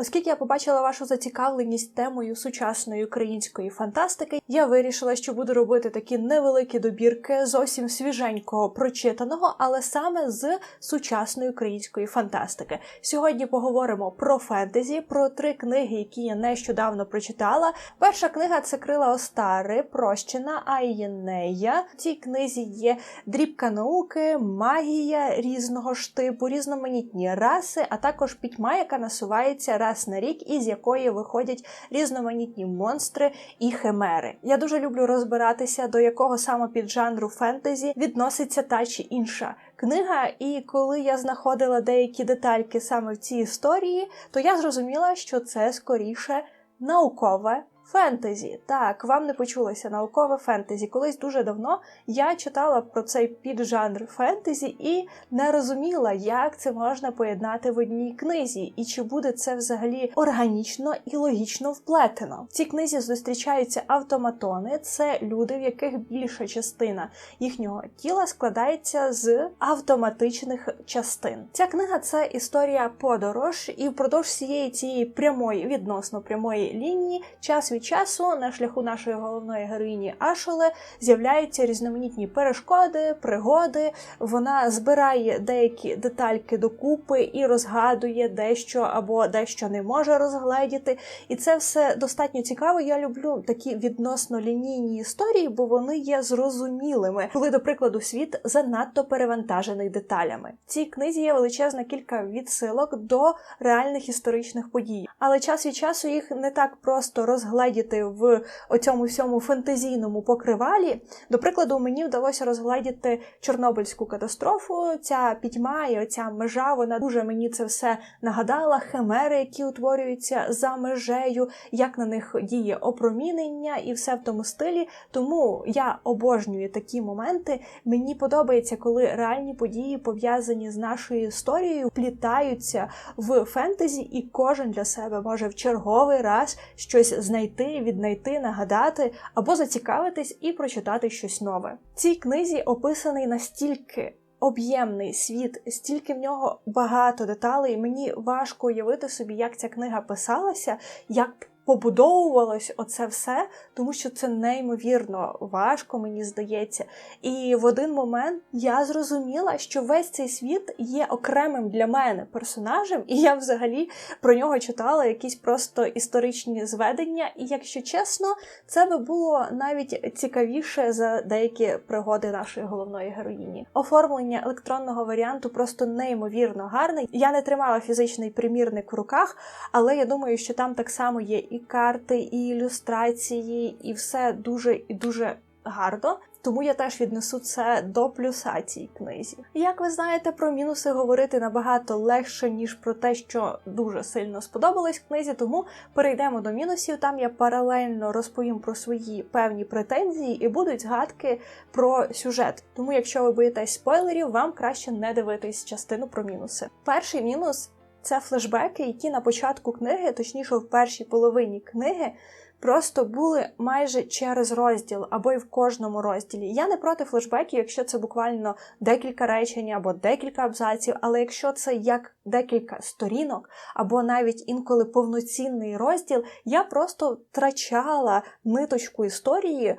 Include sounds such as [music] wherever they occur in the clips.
Оскільки я побачила вашу зацікавленість темою сучасної української фантастики, я вирішила, що буду робити такі невеликі добірки зовсім свіженького прочитаного, але саме з сучасної української фантастики. Сьогодні поговоримо про фентезі, про три книги, які я нещодавно прочитала. Перша книга це Крила Остари, прощена Айєнея. В цій книзі є дрібка науки, магія різного ж типу, різноманітні раси, а також пітьма, яка насувається раз на рік, із якої виходять різноманітні монстри і химери. Я дуже люблю розбиратися, до якого саме піджанру фентезі відноситься та чи інша книга. І коли я знаходила деякі детальки саме в цій історії, то я зрозуміла, що це скоріше наукове. Фентезі, так, вам не почулося наукове фентезі. Колись дуже давно я читала про цей піджанр фентезі і не розуміла, як це можна поєднати в одній книзі, і чи буде це взагалі органічно і логічно вплетено. В цій книзі зустрічаються автоматони, це люди, в яких більша частина їхнього тіла складається з автоматичних частин. Ця книга це історія подорож, і впродовж всієї цієї прямої відносно прямої лінії час від часу на шляху нашої головної героїні Ашоле з'являються різноманітні перешкоди, пригоди. Вона збирає деякі детальки докупи і розгадує дещо або дещо не може розгледіти. І це все достатньо цікаво. Я люблю такі відносно лінійні історії, бо вони є зрозумілими, коли, до прикладу, світ занадто перевантажений деталями. В цій книзі є величезна кілька відсилок до реальних історичних подій, але час від часу їх не так просто розгледіти в оцьому всьому фантазійному покривалі. До прикладу, мені вдалося розгледіти Чорнобильську катастрофу. Ця пітьма і оця межа, вона дуже мені це все нагадала. Химери, які утворюються за межею, як на них діє опромінення і все в тому стилі. Тому я обожнюю такі моменти. Мені подобається, коли реальні події пов'язані з нашою історією, плітаються в фентезі, і кожен для себе може в черговий раз щось знайти віднайти, нагадати або зацікавитись і прочитати щось нове. В цій книзі описаний настільки. Об'ємний світ, стільки в нього багато деталей. Мені важко уявити собі, як ця книга писалася, як побудовувалось оце все, тому що це неймовірно важко, мені здається. І в один момент я зрозуміла, що весь цей світ є окремим для мене персонажем, і я взагалі про нього читала якісь просто історичні зведення. І якщо чесно, це би було навіть цікавіше за деякі пригоди нашої головної героїні. Оформлення електронного варіанту просто неймовірно гарне. Я не тримала фізичний примірник в руках, але я думаю, що там так само є і карти, і ілюстрації, і все дуже і дуже гарно. Тому я теж віднесу це до плюса цій книзі. Як ви знаєте, про мінуси говорити набагато легше, ніж про те, що дуже сильно сподобалось книзі, тому перейдемо до мінусів. Там я паралельно розповім про свої певні претензії і будуть згадки про сюжет. Тому, якщо ви боїтесь спойлерів, вам краще не дивитись частину про мінуси. Перший мінус. Це флешбеки, які на початку книги, точніше в першій половині книги, просто були майже через розділ або й в кожному розділі. Я не проти флешбеків, якщо це буквально декілька речень або декілька абзаців, але якщо це як декілька сторінок, або навіть інколи повноцінний розділ, я просто втрачала ниточку історії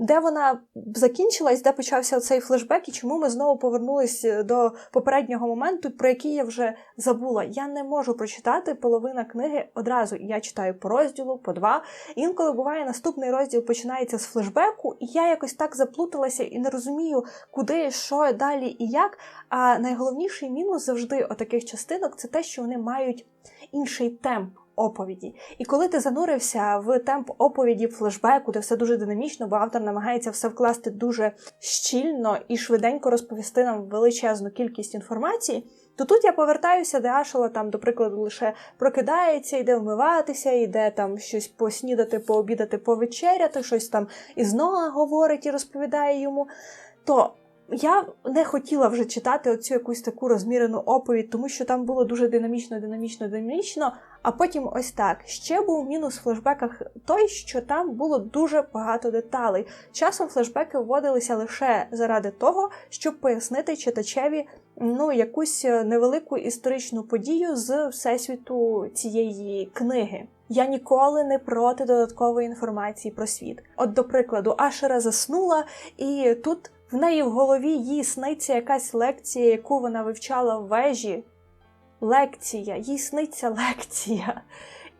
де вона закінчилась, де почався цей флешбек, і чому ми знову повернулись до попереднього моменту, про який я вже забула. Я не можу прочитати половина книги одразу. Я читаю по розділу, по два. Інколи буває, наступний розділ починається з флешбеку, і я якось так заплуталася і не розумію, куди, що далі і як. А найголовніший мінус завжди отаких частинок це те, що вони мають інший темп оповіді. І коли ти занурився в темп оповіді флешбеку, де все дуже динамічно, бо автор намагається все вкласти дуже щільно і швиденько розповісти нам величезну кількість інформації. То тут я повертаюся, де Ашела там, до прикладу, лише прокидається, йде вмиватися, йде там щось поснідати, пообідати, повечеряти, щось там із Ноа говорить і розповідає йому. То я не хотіла вже читати оцю якусь таку розмірену оповідь, тому що там було дуже динамічно, динамічно, динамічно. А потім ось так. Ще був мінус в флешбеках той, що там було дуже багато деталей. Часом флешбеки вводилися лише заради того, щоб пояснити читачеві ну, якусь невелику історичну подію з всесвіту цієї книги. Я ніколи не проти додаткової інформації про світ. От, до прикладу, Ашера заснула, і тут в неї в голові їй сниться якась лекція, яку вона вивчала в вежі. Лекція, їй сниться лекція.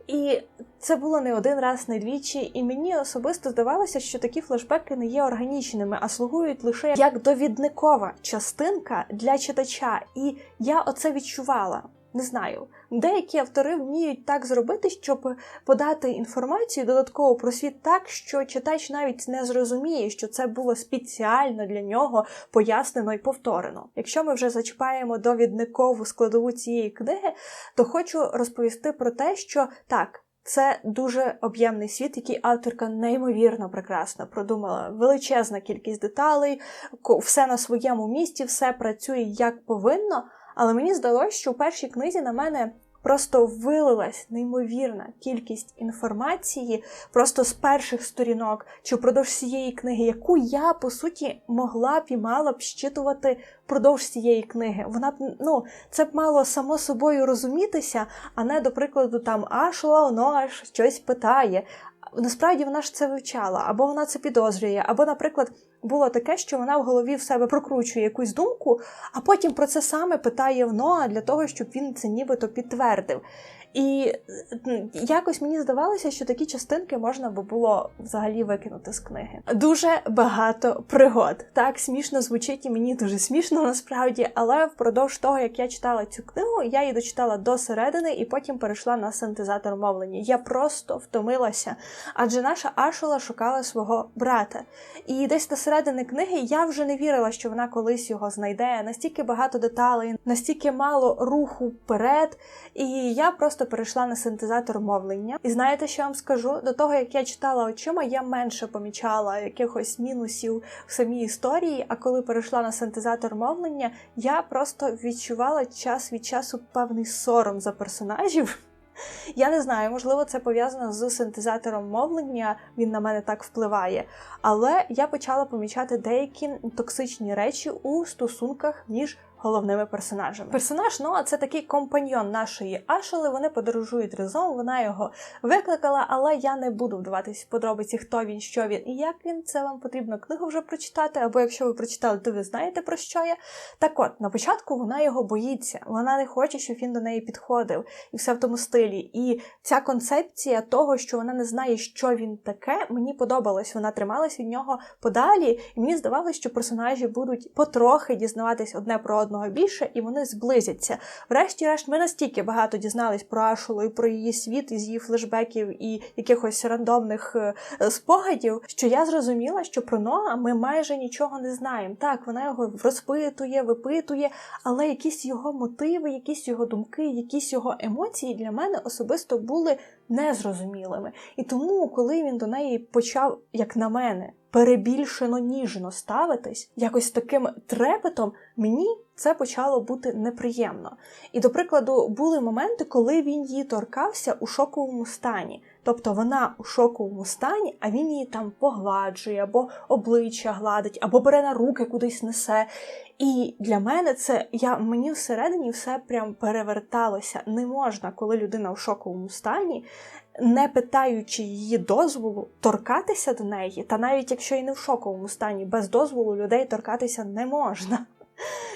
І це було не один раз, не двічі, і мені особисто здавалося, що такі флешбеки не є органічними, а слугують лише як довідникова частинка для читача. І я оце відчувала. Не знаю, деякі автори вміють так зробити, щоб подати інформацію додатково про світ так, що читач навіть не зрозуміє, що це було спеціально для нього пояснено і повторено. Якщо ми вже зачіпаємо довідникову складову цієї книги, то хочу розповісти про те, що так. Це дуже об'ємний світ, який авторка неймовірно прекрасно продумала. Величезна кількість деталей, все на своєму місці, все працює як повинно. Але мені здалося, що у першій книзі на мене просто вилилась неймовірна кількість інформації просто з перших сторінок чи впродовж цієї книги, яку я по суті могла б і мала б щитувати впродовж цієї книги. Вона б ну це б мало само собою розумітися, а не до прикладу там Ашла, воно аж щось питає. Насправді вона ж це вивчала, або вона це підозрює, або, наприклад, було таке, що вона в голові в себе прокручує якусь думку, а потім про це саме питає в Ноа для того, щоб він це нібито підтвердив. І якось мені здавалося, що такі частинки можна би було взагалі викинути з книги. Дуже багато пригод. Так смішно звучить і мені дуже смішно насправді, але впродовж того, як я читала цю книгу, я її дочитала до середини і потім перейшла на синтезатор мовлення. Я просто втомилася, адже наша Ашола шукала свого брата. І десь до середини книги я вже не вірила, що вона колись його знайде. Настільки багато деталей, настільки мало руху вперед. І я просто перейшла на синтезатор мовлення. І знаєте, що я вам скажу? До того, як я читала очима, я менше помічала якихось мінусів в самій історії. А коли перейшла на синтезатор мовлення, я просто відчувала час від часу певний сором за персонажів. Я не знаю, можливо, це пов'язано з синтезатором мовлення, він на мене так впливає. Але я почала помічати деякі токсичні речі у стосунках між головними персонажами. Персонаж Ноа це такий компаньйон нашої Ашели. Вони подорожують разом. Вона його викликала, але я не буду вдаватись в подробиці, хто він, що він і як він. Це вам потрібно книгу вже прочитати. Або якщо ви прочитали, то ви знаєте про що я. Так от на початку вона його боїться. Вона не хоче, щоб він до неї підходив, і все в тому стилі. І ця концепція того, що вона не знає, що він таке, мені подобалось. Вона трималась від нього подалі, і мені здавалося, що персонажі будуть потрохи дізнаватись одне про одне одного більше, і вони зблизяться. Врешті-решт, ми настільки багато дізнались про Ашулу і про її світ, із її флешбеків і якихось рандомних е, спогадів, що я зрозуміла, що про Ноа ми майже нічого не знаємо. Так, вона його розпитує, випитує, але якісь його мотиви, якісь його думки, якісь його емоції для мене особисто були незрозумілими. І тому, коли він до неї почав, як на мене, перебільшено ніжно ставитись, якось таким трепетом, мені це почало бути неприємно. І, до прикладу, були моменти, коли він її торкався у шоковому стані. Тобто вона у шоковому стані, а він її там погладжує, або обличчя гладить, або бере на руки кудись несе. І для мене це я мені всередині все прям переверталося. Не можна, коли людина в шоковому стані, не питаючи її дозволу, торкатися до неї, та навіть якщо і не в шоковому стані, без дозволу людей торкатися не можна.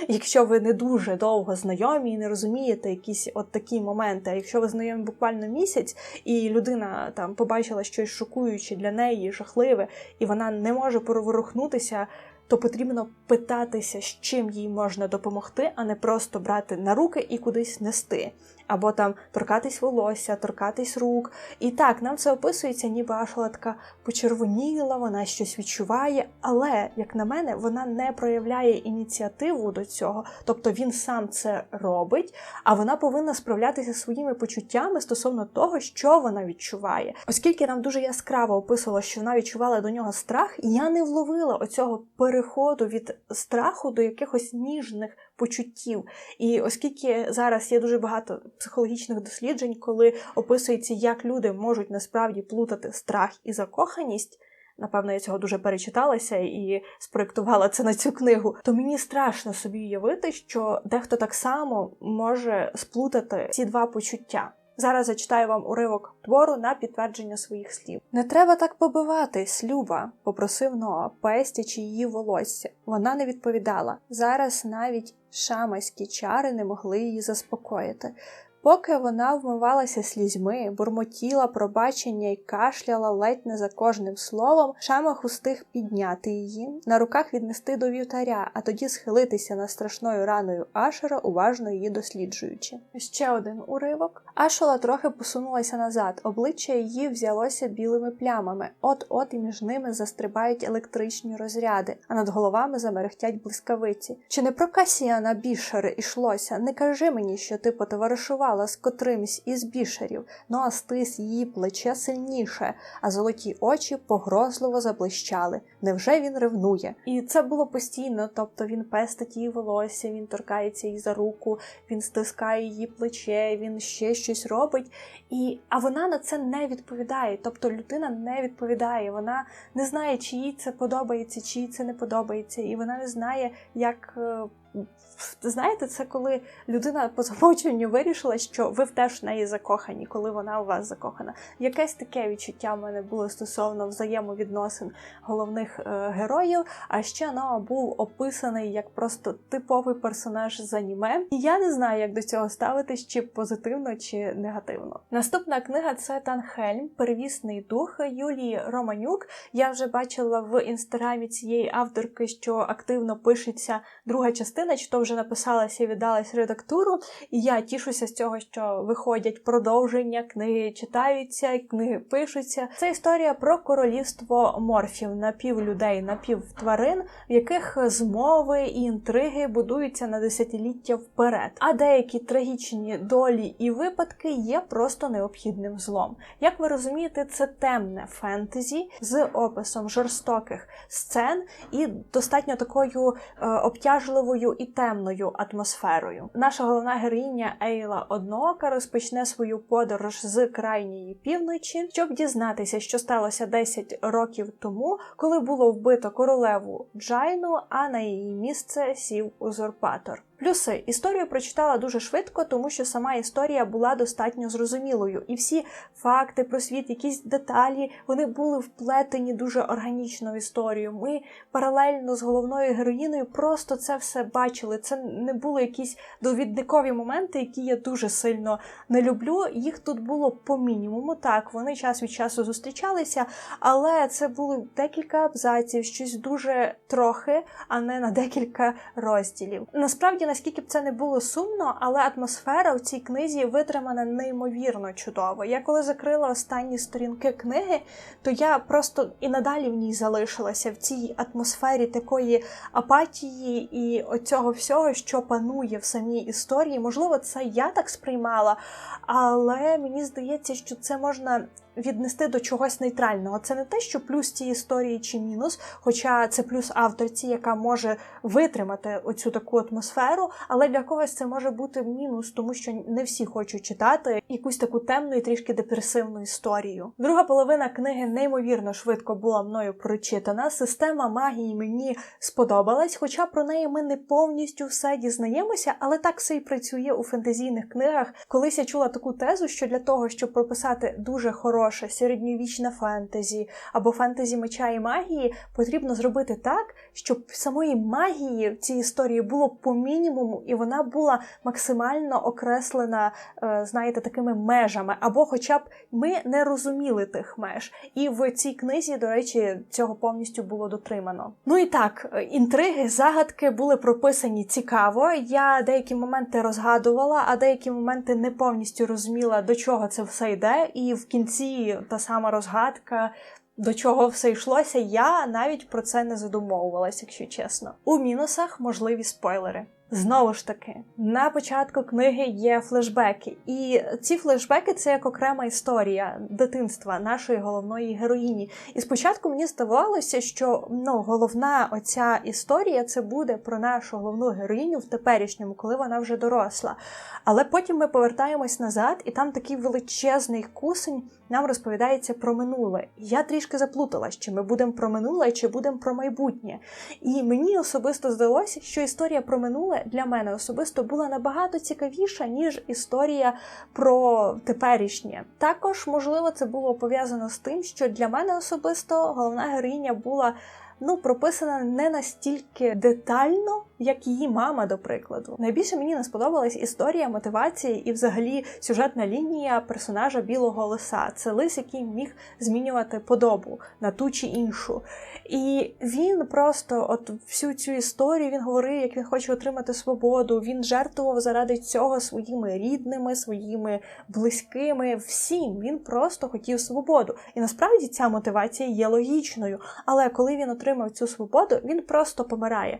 Якщо ви не дуже довго знайомі і не розумієте якісь от такі моменти, а якщо ви знайомі буквально місяць, і людина там побачила щось шокуюче для неї, жахливе, і вона не може проворухнутися, то потрібно питатися, з чим їй можна допомогти, а не просто брати на руки і кудись нести або там торкатись волосся, торкатись рук. І так, нам це описується, ніби Ашла така почервоніла, вона щось відчуває, але, як на мене, вона не проявляє ініціативу до цього, тобто він сам це робить, а вона повинна справлятися своїми почуттями стосовно того, що вона відчуває. Оскільки нам дуже яскраво описувало, що вона відчувала до нього страх, я не вловила оцього переходу від страху до якихось ніжних почуттів. І оскільки зараз є дуже багато психологічних досліджень, коли описується, як люди можуть насправді плутати страх і закоханість. напевно, я цього дуже перечиталася і спроектувала це на цю книгу, то мені страшно собі уявити, що дехто так само може сплутати ці два почуття. Зараз зачитаю вам уривок твору на підтвердження своїх слів. Не треба так побиватись, Люба, попросив Ноа, пестячи її волосся. Вона не відповідала. Зараз навіть шамаські чари не могли її заспокоїти. Поки вона вмивалася слізьми, бурмотіла пробачення й кашляла ледь не за кожним словом, шамах устиг підняти її, на руках віднести до вівтаря, а тоді схилитися над страшною раною Ашера, уважно її досліджуючи. Ще один уривок. Ашола трохи посунулася назад, обличчя її взялося білими плямами, от-от і між ними застрибають електричні розряди, а над головами замерехтять блискавиці. Чи не про Касіана Бішери ішлося? Не кажи мені, що ти потоваришував з котримсь із бішерів, ну а стис її плече сильніше, а золоті очі погрозливо заблищали. Невже він ревнує? І це було постійно, тобто він пестить її волосся, він торкається їй за руку, він стискає її плече, він ще щось робить. І а вона на це не відповідає. Тобто людина не відповідає. Вона не знає, чи їй це подобається, чи їй це не подобається, і вона не знає, як знаєте, це коли людина по замовчуванню вирішила, що ви теж в неї закохані, коли вона у вас закохана. Якесь таке відчуття в мене було стосовно взаємовідносин головних е, героїв. А ще Ноа був описаний як просто типовий персонаж з аніме. І я не знаю, як до цього ставитись, чи позитивно, чи негативно. Наступна книга це Танхельм, Перевісний дух Юлії Романюк. Я вже бачила в інстаграмі цієї авторки, що активно пишеться друга частина, чи то вже написалася і віддалась редактуру. І я тішуся з цього, що виходять продовження, книги читаються, книги пишуться. Це історія про королівство морфів, напівлюдей, напівтварин, в яких змови і інтриги будуються на десятиліття вперед. А деякі трагічні долі і випадки є просто необхідним злом. Як ви розумієте, це темне фентезі з описом жорстоких сцен і достатньо такою е, обтяжливою і темною атмосферою. Наша головна героїня Ейла Одноока розпочне свою подорож з крайньої півночі, щоб дізнатися, що сталося 10 років тому, коли було вбито королеву Джайну, а на її місце сів узурпатор. Плюси історію прочитала дуже швидко, тому що сама історія була достатньо зрозумілою, і всі факти про світ, якісь деталі, вони були вплетені дуже органічно в історію. Ми паралельно з головною героїною просто це все бачили. Це не були якісь довідникові моменти, які я дуже сильно не люблю. Їх тут було по мінімуму. Так, вони час від часу зустрічалися, але це були декілька абзаців, щось дуже трохи, а не на декілька розділів. Насправді наскільки б це не було сумно, але атмосфера в цій книзі витримана неймовірно чудово. Я коли закрила останні сторінки книги, то я просто і надалі в ній залишилася в цій атмосфері такої апатії і оцього всього, що панує в самій історії. Можливо, це я так сприймала, але мені здається, що це можна віднести до чогось нейтрального. Це не те, що плюс цієї історії чи мінус, хоча це плюс авторці, яка може витримати оцю таку атмосферу, але для когось це може бути мінус, тому що не всі хочуть читати якусь таку темну і трішки депресивну історію. Друга половина книги неймовірно швидко була мною прочитана. Система магії мені сподобалась, хоча про неї ми не повністю все дізнаємося, але так все і працює у фентезійних книгах. Колись я чула таку тезу, що для того, щоб прописати дуже хорошу хороше середньовічне фентезі. Або фентезі меча і магії, потрібно зробити так, щоб самої магії в цій історії було по мінімуму, і вона була максимально окреслена, е, знаєте, такими межами, або хоча б ми не розуміли тих меж. І в цій книзі, до речі, цього повністю було дотримано. Ну і так, е, інтриги, загадки були прописані цікаво. Я деякі моменти розгадувала, а деякі моменти не повністю розуміла, до чого це все йде, і в кінці та сама розгадка. До чого все йшлося, я навіть про це не задумовувалася, якщо чесно. У мінусах можливі спойлери. Знову ж таки, на початку книги є флешбеки, і ці флешбеки це як окрема історія дитинства нашої головної героїні. І спочатку мені здавалося, що ну головна оця історія це буде про нашу головну героїню в теперішньому, коли вона вже доросла. Але потім ми повертаємось назад, і там такий величезний кусень нам розповідається про минуле. Я трішки заплуталась, чи ми будемо про минуле, чи будемо про майбутнє. І мені особисто здалося, що історія про минуле для мене особисто була набагато цікавіша, ніж історія про теперішнє. Також, можливо, це було пов'язано з тим, що для мене особисто головна героїня була ну прописана не настільки детально, як її мама, до прикладу. Найбільше мені не сподобалась історія мотивації і, взагалі, сюжетна лінія персонажа білого лиса. Це лис, який міг змінювати подобу на ту чи іншу. І він просто, от всю цю історію, він говорив, як він хоче отримати свободу. Він жертвував заради цього своїми рідними, своїми близькими. Всім він просто хотів свободу. І насправді ця мотивація є логічною. Але коли він отримав цю свободу, він просто помирає.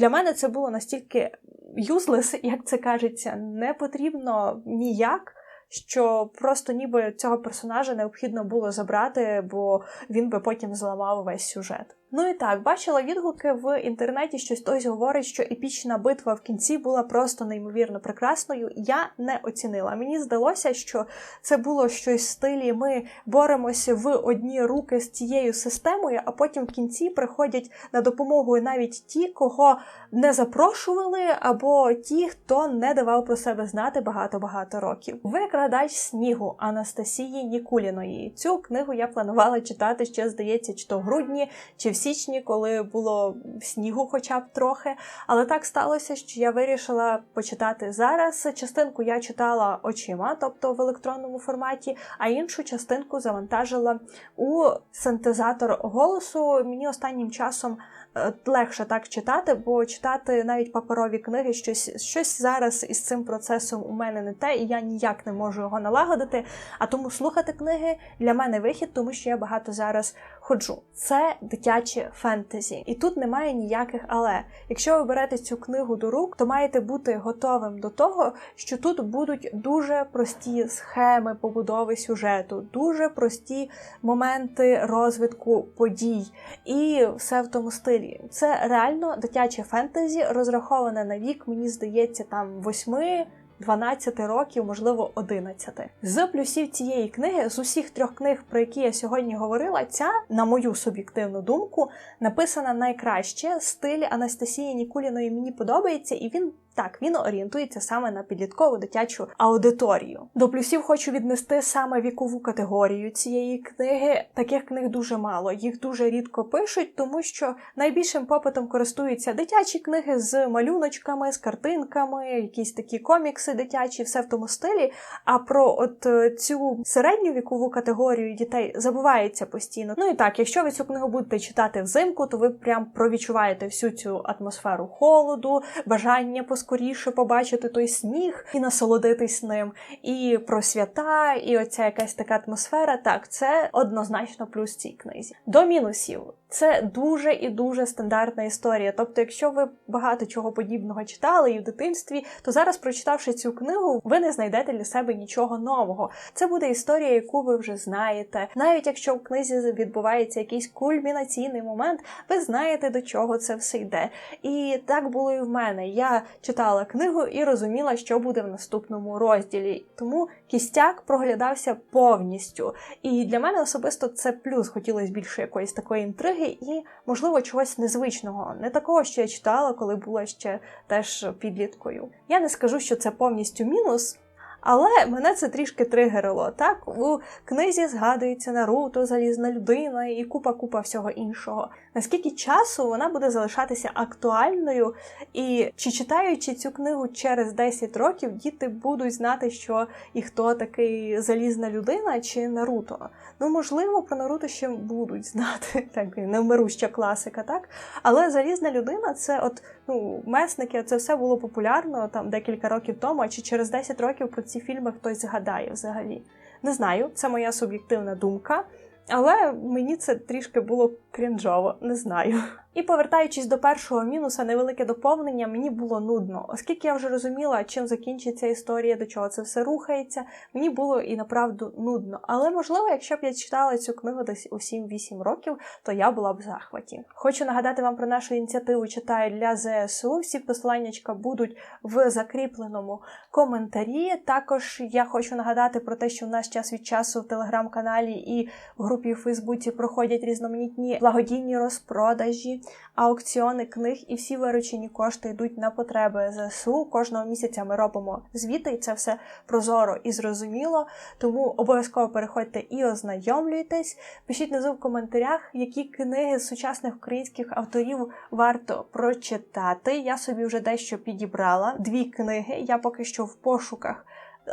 Для мене це було настільки юзлес, [laughs] як це кажеться, не потрібно ніяк. Що просто ніби цього персонажа необхідно було забрати, бо він би потім зламав весь сюжет. Ну і так, бачила відгуки в інтернеті, що хтось говорить, що епічна битва в кінці була просто неймовірно прекрасною. Я не оцінила. Мені здалося, що це було щось в стилі. Ми боремося в одні руки з цією системою, а потім в кінці приходять на допомогу навіть ті, кого не запрошували, або ті, хто не давав про себе знати багато-багато років. Викрадач снігу Анастасії Нікуліної. Цю книгу я планувала читати ще, здається, чи то в грудні, чи в січні, коли було снігу, хоча б трохи. Але так сталося, що я вирішила почитати зараз. Частинку я читала очима, тобто в електронному форматі, а іншу частинку завантажила у синтезатор голосу. Мені останнім часом. Е, легше так читати, бо читати навіть паперові книги щось щось зараз із цим процесом у мене не те, і я ніяк не можу його налагодити. А тому слухати книги для мене вихід, тому що я багато зараз ходжу. Це дитяче фентезі, і тут немає ніяких але. Якщо ви берете цю книгу до рук, то маєте бути готовим до того, що тут будуть дуже прості схеми побудови сюжету, дуже прості моменти розвитку подій, і все в тому стилі. Це реально дитяче фентезі, розраховане на вік, мені здається, там восьми. 12 років, можливо, 11. З плюсів цієї книги, з усіх трьох книг, про які я сьогодні говорила, ця, на мою суб'єктивну думку, написана найкраще. Стиль Анастасії Нікуліної мені подобається, і він так, він орієнтується саме на підліткову дитячу аудиторію. До плюсів хочу віднести саме вікову категорію цієї книги. Таких книг дуже мало, їх дуже рідко пишуть, тому що найбільшим попитом користуються дитячі книги з малюночками, з картинками, якісь такі комікси дитячі, все в тому стилі. А про от е, цю середню вікову категорію дітей забувається постійно. Ну і так, якщо ви цю книгу будете читати взимку, то ви прям провідчуваєте всю цю атмосферу холоду, бажання поскоріше скоріше побачити той сніг і насолодитись ним, і про свята, і оця якась така атмосфера. Так, це однозначно плюс цій книзі. До мінусів. Це дуже і дуже стандартна історія. Тобто, якщо ви багато чого подібного читали і в дитинстві, то зараз, прочитавши цю книгу, ви не знайдете для себе нічого нового. Це буде історія, яку ви вже знаєте. Навіть якщо в книзі відбувається якийсь кульмінаційний момент, ви знаєте, до чого це все йде. І так було і в мене. Я читала книгу і розуміла, що буде в наступному розділі. Тому кістяк проглядався повністю. І для мене особисто це плюс хотілося більше якоїсь такої інтриги і, можливо, чогось незвичного, не такого, що я читала, коли була ще теж підліткою. Я не скажу, що це повністю мінус. Але мене це трішки тригерило. Так, у книзі згадується Наруто, залізна людина і купа-купа всього іншого. Наскільки часу вона буде залишатися актуальною, і чи читаючи цю книгу через 10 років, діти будуть знати, що і хто такий залізна людина чи Наруто? Ну, можливо, про Наруто ще будуть знати, [laughs] так невмируща класика, так? Але залізна людина це от ну, месники, це все було популярно там декілька років тому, а чи через 10 років про ці фільми хтось згадає взагалі. Не знаю, це моя суб'єктивна думка, але мені це трішки було крінжово, не знаю. І повертаючись до першого мінуса, невелике доповнення, мені було нудно, оскільки я вже розуміла, чим закінчиться історія, до чого це все рухається. Мені було і направду нудно. Але можливо, якщо б я читала цю книгу десь у 7-8 років, то я була б в захваті. Хочу нагадати вам про нашу ініціативу читаю для ЗСУ. Всі посилання будуть в закріпленому коментарі. Також я хочу нагадати про те, що у нас час від часу в телеграм-каналі і в групі у Фейсбуці проходять різноманітні благодійні розпродажі, аукціони книг, і всі виручені кошти йдуть на потреби ЗСУ. Кожного місяця ми робимо звіти, і це все прозоро і зрозуміло. Тому обов'язково переходьте і ознайомлюйтесь. Пишіть внизу в коментарях, які книги сучасних українських авторів варто прочитати. Я собі вже дещо підібрала. Дві книги. Я поки що в пошуках.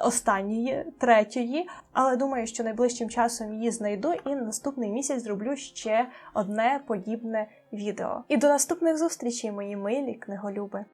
Останньої, третьої, але думаю, що найближчим часом її знайду і наступний місяць зроблю ще одне подібне відео. І до наступних зустрічей, мої милі книголюби!